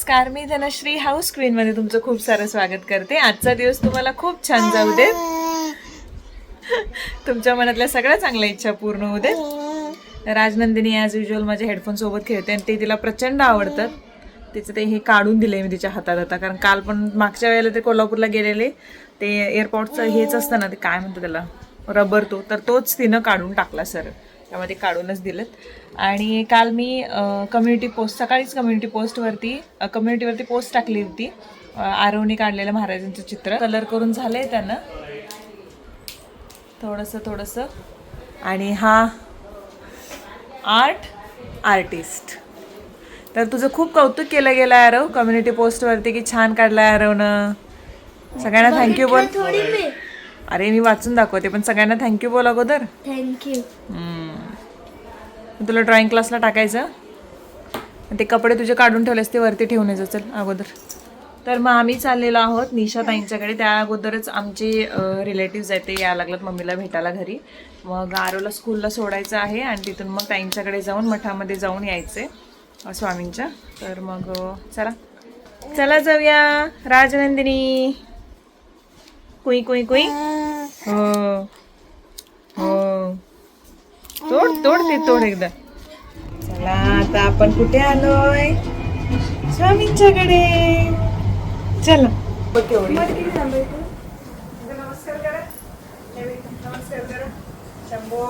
नमस्कार मी Dhanashree house queen मध्ये तुमचं खूप सारं स्वागत करते. आजचा दिवस तुम्हाला खूप छान जाऊ दे. तुमच्या मनातल्या सगळ्या चांगल्या इच्छा पूर्ण होऊ दे. राजनंदिनी ॲज युजल माझ्या हेडफोन सोबत खेळते आणि ते तिला प्रचंड आवडतात. तिचं ते हे काढून दिले मी तिच्या हातात आता कारण काल पण मागच्या वेळेला ते कोल्हापूरला गेलेले. ते एअरपोर्टचं हेच असतं ना ते काय म्हणतो त्याला? रबर तो. तर तोच तिनं काढून टाकला सर. त्यामुळे ते काढूनच दिलेत. आणि काल मी कम्युनिटी पोस्ट सकाळीच कम्युनिटी पोस्टवरती कम्युनिटीवरती पोस्ट टाकली होती. अ, आरवने काढलेलं महाराजांचं चित्र. कलर करून झालंय त्यानं. थोडंसं थोडंसं. आणि हा आर्ट आर्टिस्ट तर तुझं खूप कौतुक केलं गेलं आरव कम्युनिटी पोस्टवरती की छान काढलाय आरवनं. सगळ्यांना थँक्यू बोल. अरे मी वाचून दाखवते पण सगळ्यांना थँक्यू बोल अगोदर. थँक्यू तुला ड्रॉइंग क्लासला टाकायचं. ते कपडे तुझे काढून ठेवलेस ते वरती ठेवून यायचं चल अगोदर. तर मग आम्ही चाललेलो आहोत निशा ताईंच्याकडे. त्या अगोदरच आमचे रिलेटिव्ज आहेत ते यायला लागलेत मम्मीला भेटायला घरी. मग आरोला स्कूलला सोडायचं आहे आणि तिथून मग ताईंच्याकडे जाऊन मठामध्ये जाऊन यायचे स्वामींच्या. तर मग चला. चला जाऊया राजनंदिनी. कुई कुई कुई. हो. हो. तोड तोड ते तोड एकदा. चला आता आपण कुठे आलोय? स्वामींच्याकडे. चला. बघ केवढी नमस्कार करा नमस्कार करा शंभो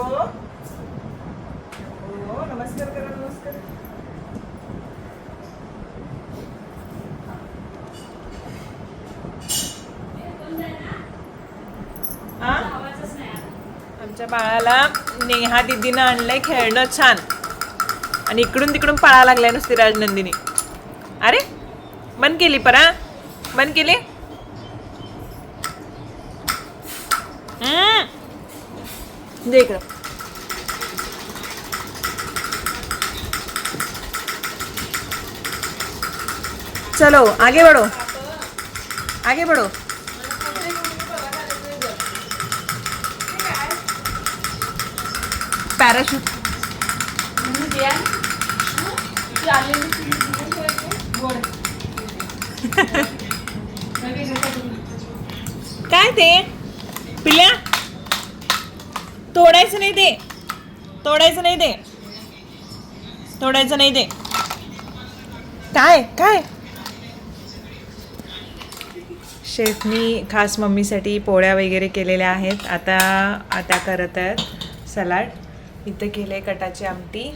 शंभो नमस्कार करा नमस्कार. आमच्या बाळाला नेहा दिदीनं आणलंय खेळणं छान. आणि इकडून तिकडून पळा लागलाय नुसती राजनंदिनी. अरे बंद केली परा. बंद केली. हम्म. दे इकडं. चलो आगे बढ़ो. आगे बढ़ो. पॅराशूट काय ते? पिल्या? तोडायचं नाही ते. तोडायचं नाही ते. तोडायचं नाही ते. काय? काय? शेफनी खास मम्मीसाठी पोळ्या वगैरे केलेल्या आहेत. आता त्या करत आहेत. सलाड. इथं केले कटाची आमटी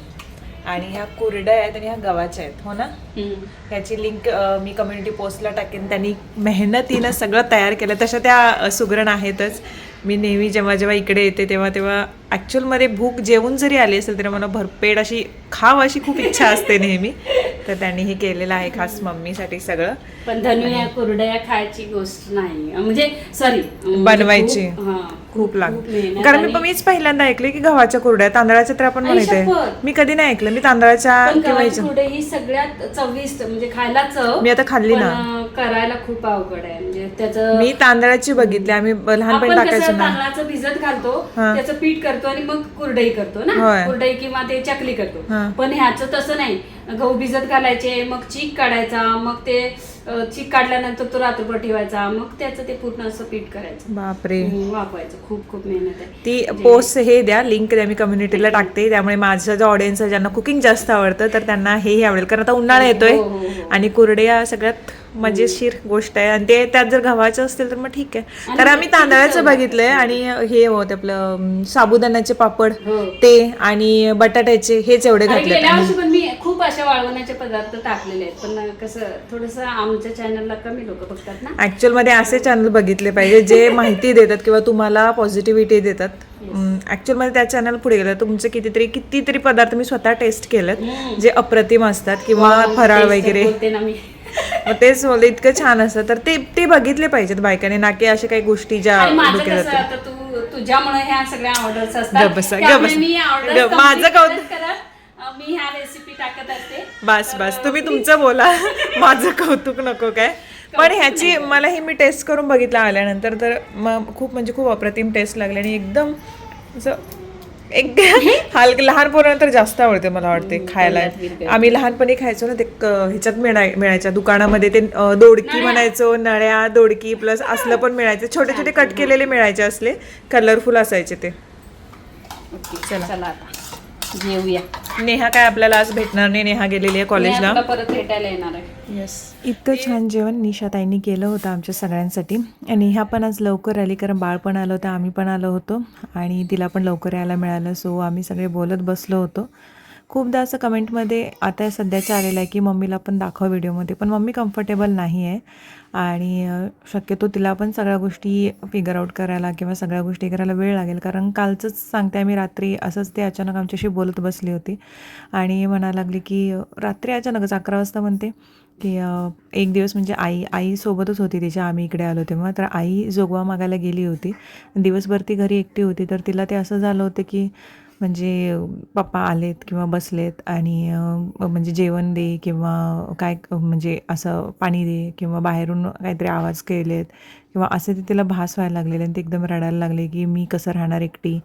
आणि ह्या कुरड्या आहेत आणि ह्या गव्हाच्या आहेत हो ना? ह्याची लिंक मी कम्युनिटी पोस्टला टाकेन. त्यांनी मेहनतीनं सगळं तयार केलं. तशा त्या सुगरण आहेतच. मी नेहमी जेव्हा जेव्हा इकडे येते तेव्हा तेव्हा ॲक्च्युअलमध्ये भूक जेवून जरी आली असेल तरी मला भरपेट अशी खाव अशी खूप इच्छा असते नेहमी. तर त्यांनी हे केलेलं आहे खास मम्मीसाठी सगळं. पण धनु या कुरडया खायची गोष्ट नाही. म्हणजे सॉरी बनवायची. खूप लाग कारण मी पण मीच पहिल्यांदा ऐकले की गव्हाच्या कुरड्या तांदळाच्या तर आपण शपथ. मी कधी नाही ऐकलं. मी तांदळाच्या किंवा ही सगळ्यात चविष्ट म्हणजे खायला चव मी आता खाल्ली ना. करायला खूप अवघड आहे. म्हणजे त्याचं मी तांदळाची बघितली. आम्ही लहानपणी टाकायचो तांदळाचं भिजत घालतो. त्याचं पीठ करतो आणि मग कुरडई करतो ना? होय. कुरडई किंवा ते चकली करतो. हा. पण ह्याचं तसं नाही. गहू भिजत घालायचे मग चीक काढायचा मग ते अं, चीक काढल्यानंतर तो रात्रभर ठेवायचा मग त्याचं ते पूर्ण असं पीठ करायचं. बापरे. हम्म, वापरायचं खूप खूप मेहनत आहे. ती पोस्ट हे द्या लिंक द्या मी कम्युनिटीला टाकते. त्यामुळे माझं जो ऑडियन्स आहे ज्यांना कुकिंग जास्त आवडतं तर त्यांना हेही आवडेल. कारण आता उन्हाळा येतोय हो, हो, हो. आणि कुरड्या सगळ्यात मजेशीर गोष्ट आहे. आणि ते त्यात जर गव्हाचं असतील तर मग ठीक आहे. कारण आम्ही तांदळाचं बघितलंय आणि हे होत आपलं साबुदाण्याचे पापड हो. ते आणि बटाट्याचे हेच एवढे घातले. गेल्या वर्षी पण मी खूप अशा वाळवण्याचे पदार्थ टाकलेले आहेत. पण कसं थोडस आमच्या चॅनलला कमी लोक बघतात ना? ऍक्च्युअलमध्ये असे चॅनल बघितले पाहिजे जे माहिती देतात किंवा तुम्हाला पॉझिटिव्हिटी देतात. ऍक्च्युअलमध्ये त्या चॅनल पुढे गेलं तुमचे कितीतरी कितीतरी पदार्थ मी स्वतः टेस्ट केलेत जे अप्रतिम असतात किंवा फराळ तेच तर वगैरे मग तेच बोलले इतकं छान असतं. तर ते ते बघितले पाहिजेत बायकाने. ना की अशा काही गोष्टी ज्या डोक्यात जातात. तुझ्यामुळे ह्या सगळ्या ऑर्डर्स असतात. त्यामुळे. मी. माझं कौतुक- मी ह्या रेसिपी टाकत असते. बस बस. तुम्ही तुमचं बोला. माझं कौतुक नको काय. पण ह्याची मला ही मी टेस्ट करून बघितलं आल्यानंतर. तर मग खूप म्हणजे खूप अप्रतिम टेस्ट लागली. आणि एकदम असं एक हलक लहान पोरांना तर जास्त आवडते मला वाटते खायला. आम्ही लहानपणी खायचो ना ते ह्याच्यात मिळाय मिळायच्या दुकानामध्ये ते दोडकी म्हणायचो नळ्या दोडकी प्लस असलं पण मिळायचं. छोटे छोटे कट केलेले मिळायचे असले कलरफुल असायचे ते. चला. जेवूया नेहा काय आपल्याला आज भेटणार नाही? नेहा गेलेली आहे कॉलेजला परत भेटायला येणार आहे. येस इतकं छान जेवण निशाताईंनी केलं होतं आमच्या सगळ्यांसाठी. आणि ह्या पण आज लवकर आली कारण बाळ पण आलं होतं आम्ही पण आलो होतो. आणि तिला पण लवकर यायला मिळालं. सो आम्ही सगळे बोलत बसलो होतो. खूपदा असं कमेंटमध्ये आता सध्याच्या आलेलं आहे की मम्मीला पण दाखव व्हिडिओमध्ये पण मम्मी कम्फर्टेबल नाही आहे आणि शक्यतो तिला पण सगळ्या गोष्टी फिगर आउट करायला किंवा सगळ्या गोष्टी करायला वेळ लागेल. कारण कालचंच सांगते आम्ही रात्री असंच ते अचानक आमच्याशी बोलत बसली होती. आणि म्हणायला लागली की रात्री अचानकच अकरा वाजता म्हणते की एक दिवस म्हणजे आई आईसोबतच होती तिच्या आम्ही इकडे आलो तेव्हा. तर आई जोगवा मागायला गेली होती. दिवसभर ती घरी एकटी होती. तर तिला ते असं झालं होतं की म्हणजे पप्पा आलेत किंवा बसलेत आणि म्हणजे जेवण दे किंवा काय म्हणजे असं पाणी दे किंवा बाहेरून काहीतरी आवाज केलेत किंवा असे ते तिला भास व्हायला लागलेले आणि ते एकदम रडायला लागले की मी कसं राहणार एकटी?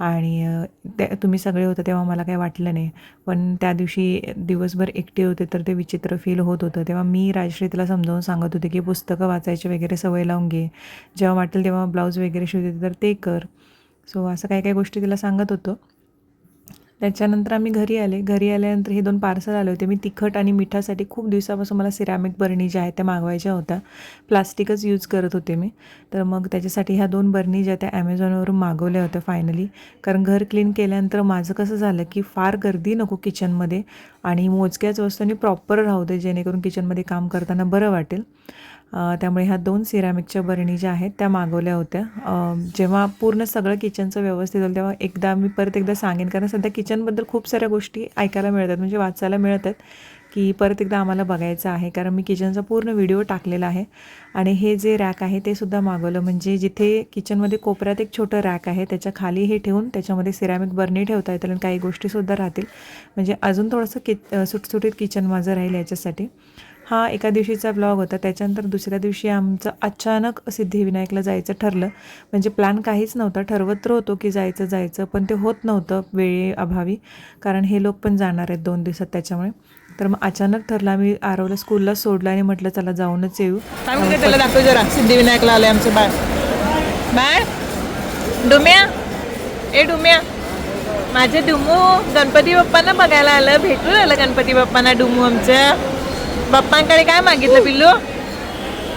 आणि ते तुम्ही सगळे होते तेव्हा मला काही वाटलं नाही. पण त्या दिवशी दिवसभर एकटे होते तर ते विचित्र फील होत होतं. तेव्हा मी राजश्री तिला समजावून सांगत होते की पुस्तकं वाचायची वगैरे सवय लावून घे. जेव्हा वाटेल तेव्हा ब्लाऊज वगैरे शिवते तर ते कर. सो असं काही काही गोष्टी तिला सांगत होतो. त्याच्यानंतर आम्ही घरी आले. घरी आल्यानंतर हे दोन पार्सल आले होते. मी तिखट आणि मिठासाठी खूप दिवसापासून मला सिरॅमिक बरणी ज्या आहेत त्या मागवायच्या होत्या. प्लास्टिकच यूज करत होते मी. तर मग त्याच्यासाठी ह्या दोन बरणी ज्या त्या ॲमेझॉनवरून मागवल्या होत्या फायनली कारण घर क्लीन केल्यानंतर माझं कसं झालं की फार गर्दी नको किचनमध्ये आणि मोजक्याच वस्तूंनी प्रॉपर राहू दे जेणेकरून किचनमध्ये काम करताना बरं वाटेल. त्यामुळे ह्या दोन सिरॅमिकच्या बरणी ज्या आहेत त्या मागवल्या होत्या. जेव्हा पूर्ण सगळं किचनचं व्यवस्थित होईल तेव्हा एकदा मी परत एकदा सांगेन. कारण सध्या किचनबद्दल खूप साऱ्या गोष्टी ऐकायला मिळतात म्हणजे वाचायला मिळतात की परत एकदा आम्हाला बघायचं आहे. कारण मी किचनचा पूर्ण व्हिडिओ टाकलेला आहे आणि हे जे रॅक आहे ते सुद्धा मागवलं. म्हणजे जिथे किचनमध्ये कोपऱ्यात एक छोटं रॅक आहे त्याच्याखाली हे ठेवून त्याच्यामध्ये सिरॅमिक बर्नी ठेवता येतील आणि काही गोष्टीसुद्धा राहतील. म्हणजे अजून थोडंसं कि सुटसुटीत किचन माझं राहील याच्यासाठी. हा एका दिवशीचा ब्लॉग होता. त्याच्यानंतर दुसऱ्या दिवशी आमचं अचानक सिद्धिविनायकला जायचं ठरलं. म्हणजे प्लॅन काहीच नव्हता. ठरवत होतो की जायचं जायचं पण ते होत नव्हतं वेळेअभावी. कारण हे लोक पण जाणार आहेत दोन दिवसात त्याच्यामुळे. तर मग अचानक ठरलं आम्ही आरवला स्कूलला सोडलं आणि म्हटलं चला जाऊनच येऊ. त्याला दाखव जरा. सिद्धिविनायकला आले आमचं बाळ. बाळ. डुम्या. ए डुम्या. माझे डुमू. गणपती बाप्पांना बघायला आलं. भेटून आलं गणपती बाप्पांना. डुमू आमच्या बाप्पांकडे काय मागितलं पिल्लू?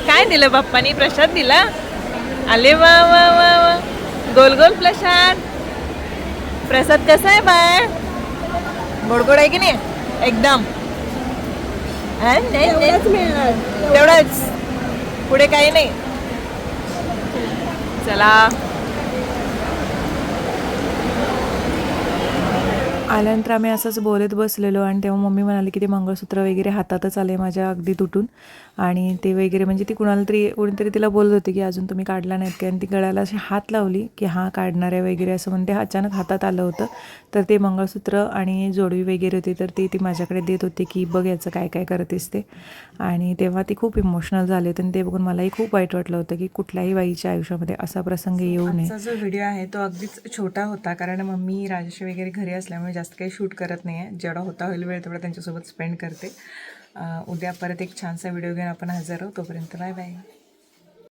काय दिलं बाप्पानी? प्रसाद दिला? आले वा वा वा वा. गोल गोल प्रसाद. प्रसाद कसा आहे बाय गोडगोड आहे की नाही? एकदम. हा? तेवढंच. पुढे काही नाही. चला. आल्यानंतर आम्ही असंच बोलत बसलेलो आणि तेव्हा मम्मी म्हणाली की ते मंगळसूत्र वगैरे हातातच आले माझ्या अगदी तुटून. आणि ते वगैरे म्हणजे ती कुणाला तरी कोणीतरी तिला बोलत होती की अजून तुम्ही काढला नाहीत की? आणि ती गळ्याला अशी हात लावली की हां काढणार आहे वगैरे असं म्हणते अचानक हातात आलं होतं. तर ते मंगळसूत्र आणि जोडवी वगैरे होती तर ती ती माझ्याकडे देत होती की बघ याचं काय काय करतेस ते. आणि तेव्हा ती खूप इमोशनल झाले होते आणि ते बघून मलाही खूप वाईट वाटलं होतं की कुठल्याही बाईच्या आयुष्यामध्ये असा प्रसंग येऊ नये. जो व्हिडिओ आहे तो अगदीच छोटा होता कारण मम्मी राजेश वगैरे घरी असल्यामुळे जास्त काही शूट करत नाही आहे. जेवढा होता होईल वेळ तेवढा त्यांच्यासोबत स्पेंड करते. उद्या परत एक छानसा व्हिडिओ घेऊन आपण हजर आहोत. तोपर्यंत बाय बाय